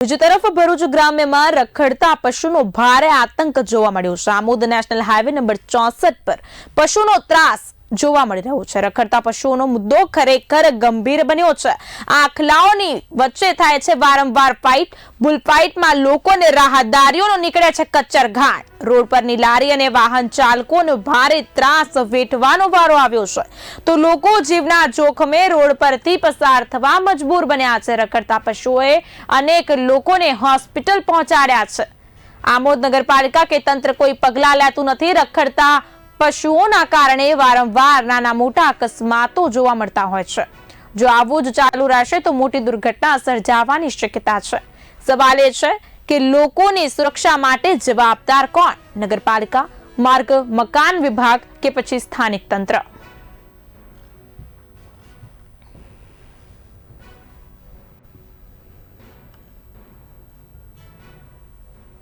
બીજી તરફ ભરૂચ ગ્રામ્યમાં રખડતા પશુનો ભારે આતંક જોવા મળ્યો. છે આમોદ નેશનલ હાઈવે નંબર ચોસઠ પર પશુનો ત્રાસ જોવા મળી રહ્યું છે. રખડતા પશુઓનો મુદ્દો ખરેખર ગંભીર બન્યો છે. આખલાઓની વચ્ચે થાય છે વારંવાર ફાઇટ બુલ ફાઇટમાં લોકોને રાહદારીઓનો નીકળે છે કચ્ચર ઘાટ રોડ પરની લારી અને વાહન ચાલકોનો ભારે ત્રાસ વેઠવાનો વારો આવ્યો છે. તો લોકો જીવના જોખમે રોડ પરથી પસાર થવા મજબૂર બન્યા છે. રખડતા પશુઓએ અનેક લોકોને હોસ્પિટલ પહોંચાડ્યા છે. આમોદ નગરપાલિકા કે તંત્ર કોઈ પગલાં લેતું નથી. રખડતા પશુઓના કારણે વારંવાર નાના મોટા અકસ્માતો જોવા મળતા હોય છે. જો આવું જ ચાલુ રહેશે તો મોટી દુર્ઘટના સર્જાવાની શક્યતા છે. સવાલ એ છે કે લોકોની સુરક્ષા માટે જવાબદાર કોણ? નગરપાલિકા, માર્ગ, મકાન વિભાગ કે પછી સ્થાનિક તંત્ર?